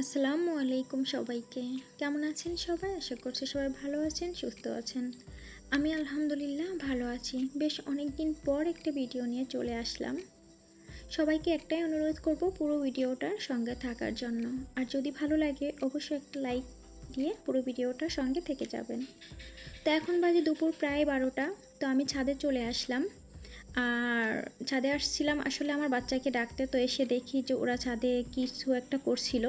আসসালামু আলাইকুম সবাইকে। কেমন আছেন সবাই? আশা করছি সবাই ভালো আছেন, সুস্থ আছেন। আমি আলহামদুলিল্লাহ ভালো আছি। বেশ অনেক দিন পর একটা ভিডিও নিয়ে চলে আসলাম। সবাইকে একটাই অনুরোধ করব পুরো ভিডিওটার সঙ্গে থাকার জন্য। আর যদি ভালো লাগে, অবশ্যই একটা লাইক দিয়ে পুরো ভিডিওটার সঙ্গে থেকে যাবেন। তো এখন বাজে দুপুর প্রায় বারোটা। তো আমি ছাদে চলে আসলাম। আর ছাদে আসছিলাম। আসলে আমার বাচ্চাকে ডাকতে তো এসে দেখি যে ওরা ছাদে কিছু একটা করছিল।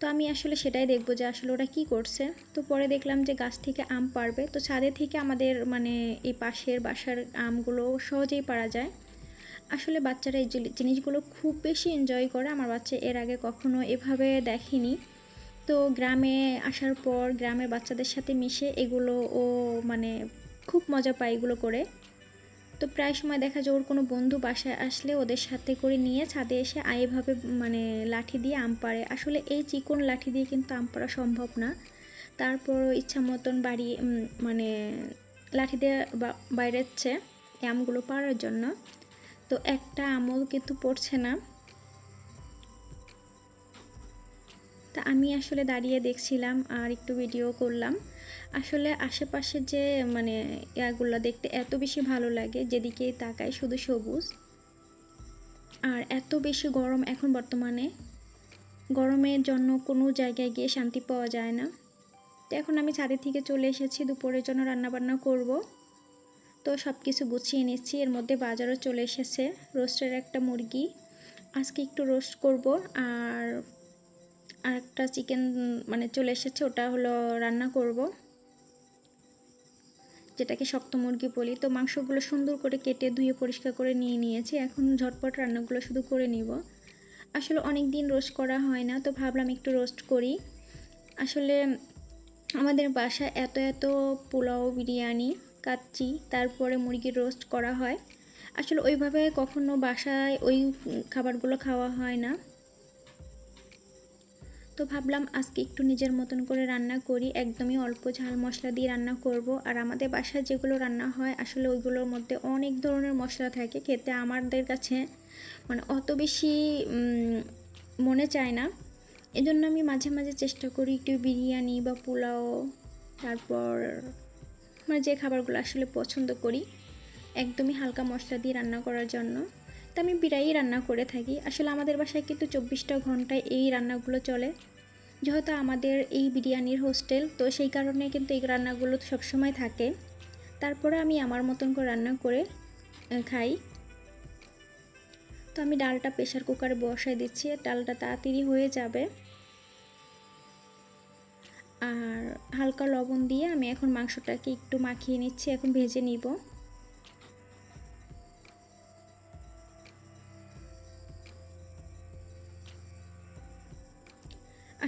তো আমি আসলে সেটাই দেখব যে আসলে ওরা কি করছে। তো পরে দেখলাম যে গাছ থেকে আম পারবে। তো ছাদে থেকে আমাদের মানে এই পাশের বাসার আমগুলো সহজেই পারা যায়। আসলে বাচ্চারা এই জিনিসগুলো খুব বেশি এনজয় করে, আমার বাচ্চা এর আগে কখনো এভাবে দেখেনি। তো গ্রামে আসার পর গ্রামের বাচ্চাদের সাথে মিশে এগুলো ও মানে খুব মজা পায় এগুলো করে। তো প্রায় সময় দেখা যায় ওর কোনো বন্ধু বাসায় আসলে ওদের সাথে করে নিয়ে ছাদে এসে আ- এভাবে মানে লাঠি দিয়ে আম পাড়ে। আসলে এই চিকন লাঠি দিয়ে কিন্তু আম পাড়া সম্ভব না। তারপর ইচ্ছা মতন বাড়ি মানে লাঠি দিয়ে বাইরেচ্ছে আমগুলো পাড়ার জন্য। তো একটা আমল কিন্তু পড়ছে না। তা আমি আসলে দাঁড়িয়ে দেখছিলাম আর একটু ভিডিও করলাম। আসলে আশেপাশে যে মানে ইয়াগুলো দেখতে এত বেশি ভালো লাগে, যেদিকে তাকায় শুধু সবুজ। আর এত বেশি গরম এখন বর্তমানে। গরমের জন্য কোনো জায়গায় গিয়ে শান্তি পাওয়া যায় না। তো এখন আমি ছাদে থেকে চলে এসেছি, দুপুরের জন্য রান্নাবান্না করব। তো সব কিছু গুছিয়ে নিচ্ছি, এর মধ্যে বাজারও চলে এসেছে, রোস্টের একটা মুরগি। আজকে একটু রোস্ট করব, আর আর একটা চিকেন মানে চলে এসেছে, ওটা হলো রান্না করব। যেটাকে শক্ত মুরগি বলি। তো মাংসগুলো সুন্দর করে কেটে ধুয়ে পরিষ্কার করে নিয়ে নিয়েছি। এখন ঝটপট রান্নাগুলো শুধু করে নিব। আসলে অনেক দিন রোস্ট করা হয় না, তো ভাবলাম একটু রোস্ট করি। আসলে আমাদের বাসায় এত এত পোলাও বিরিয়ানি, কাচ্চি, তারপরে মুরগির রোস্ট করা হয়। আসলে ওইভাবে কখনো বাসায় ওই খাবারগুলো খাওয়া হয় না। তো ভাবলাম আজকে একটু নিজের মতন করে রান্না করি। একদমই অল্প ঝাল মশলা দিয়ে রান্না করব। আর আমাদের বাসায় যেগুলো রান্না হয়, আসলে ওইগুলোর মধ্যে অনেক ধরনের মশলা থাকে। খেতে আমাদের কাছে মানে অত বেশি মনে চায় না। এজন্য আমি মাঝে মাঝে চেষ্টা করি একটু বিরিয়ানি বা পোলাও, তারপর মানে যে খাবারগুলো আসলে পছন্দ করি, একদমই হালকা মশলা দিয়ে রান্না করার জন্য। তো আমি বিরাই রান্না করে থাকি। আসলে আমাদের বাসায় কিন্তু চব্বিশটা ঘন্টায় এই রান্নাগুলো চলে। যেহেতু আমাদের এই বিরিয়ানির হোস্টেল তো সেই কারণে কিন্তু এই রান্নাগুলো সবসময় থাকে। তারপরে আমি আমার মতন করে রান্না করে খাই। তো আমি ডালটা প্রেশার কুকারে বসাই দিচ্ছি, ডালটা তাড়াতাড়ি হয়ে যাবে। আর হালকা লবণ দিয়ে আমি এখন মাংসটাকে একটু মাখিয়ে নিচ্ছি, এখন ভেজে নিব।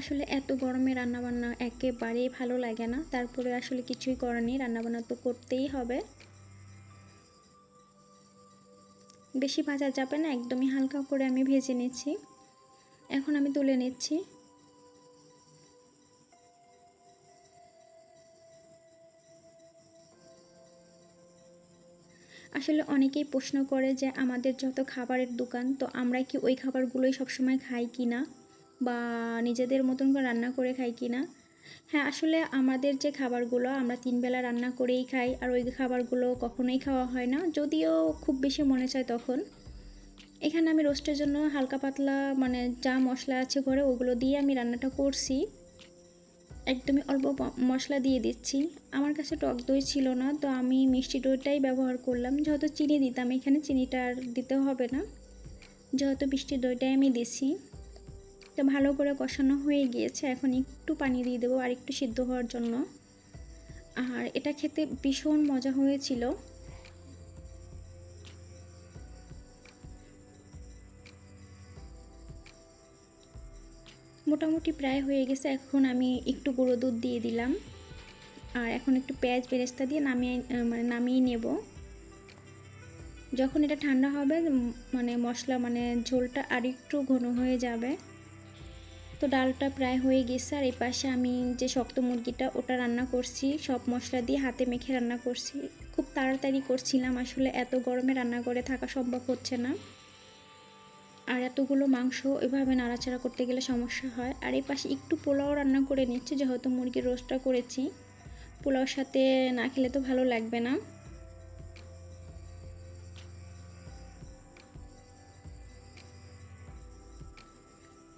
আসলে এত গরমে রান্নাবান্না একেবারেই ভালো লাগে না। তারপরে আসলে কিছুই করার নেই, রান্নাবান্না তো করতেই হবে। বেশি ভাজা যাবে না, একদমই হালকা করে আমি ভেজে নিচ্ছি। এখন আমি তুলে নিচ্ছি। আসলে অনেকেই প্রশ্ন করে যে আমাদের যত খাবারের দোকান, তো আমরা কি ওই খাবারগুলোই সবসময় খাই কি না বা নিজেদের মতন করে রান্না করে খাই কি না? হ্যাঁ আসলে আমাদের যে খাবারগুলো আমরা তিনবেলা রান্না করেই খাই আর ওই খাবারগুলো কখনোই খাওয়া হয় না, যদিও খুব বেশি মনে চায় তখন। এখানে আমি রোস্টের জন্য হালকা পাতলা মানে যা মশলা আছে ঘরে ওগুলো দিয়ে আমি রান্নাটা করছি। একদমই অল্প মশলা দিয়ে দিচ্ছি। আমার কাছে টক দই ছিল না, তো আমি মিষ্টি দইটাই ব্যবহার করলাম। যেহেতু চিনি দিতাম, এখানে চিনিটা আর দিতে হবে না। যেহেতু মিষ্টি দইটাই আমি দিছি। তো ভালো করে কষানো হয়ে গিয়েছে, এখন একটু পানি দিয়ে দেবো আর একটু সিদ্ধ হওয়ার জন্য। আর এটা খেতে ভীষণ মজা হয়েছিল। মোটামুটি প্রায় হয়ে গেছে, এখন আমি একটু গুঁড়ো দুধ দিয়ে দিলাম। আর এখন একটু পেঁয়াজ বেরেস্তা দিয়ে নামিয়ে মানে নামিয়ে নেব। যখন এটা ঠান্ডা হবে মানে মশলা মানে ঝোলটা আর একটু ঘন হয়ে যাবে। তো ডালটা প্রায় হয়ে গেছে, আর এই পাশে আমি যে শক্ত মুরগিটা ওটা রান্না করছি, সব মশলা দিয়ে হাতে মেখে রান্না করছি। খুব তাড়াতাড়ি করছিলাম, আসলে এত গরমে রান্না করে থাকা সম্ভব হচ্ছে না। আর এতগুলো মাংস এভাবে নাড়াচাড়া করতে গেলে সমস্যা হয়। আর এই পাশে একটু পোলাও রান্না করে নিচ্ছি, যেহেতু মুরগির রোস্টটা করেছি। পোলাওর সাথে না খেলে তো ভালো লাগবে না।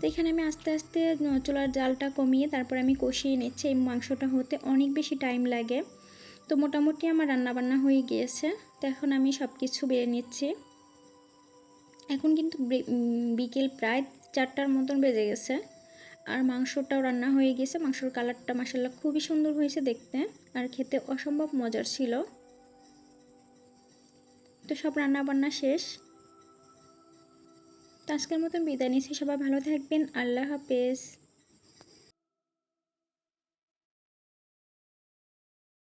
তো এখানে আমি আস্তে আস্তে চুলার জালটা কমিয়ে তারপর আমি কষিয়ে নিচ্ছি। এই মাংসটা হতে অনেক বেশি টাইম লাগে। তো মোটামুটি আমার রান্নাবান্না হয়ে গিয়েছে। তো এখন আমি সব কিছু বেড়ে নিচ্ছি। এখন কিন্তু বিকেল প্রায় চারটার মতন বেজে গেছে। আর মাংসটাও রান্না হয়ে গেছে মাংসর কালারটা মাসাল্লাহ খুবই সুন্দর হয়েছে দেখতে। আর খেতে অসম্ভব মজার ছিল। তো সব রান্না বান্না শেষ। তো আজকের মতন বিদায় নিচ্ছি সবাই ভালো থাকবেন আল্লাহ হাফেজ।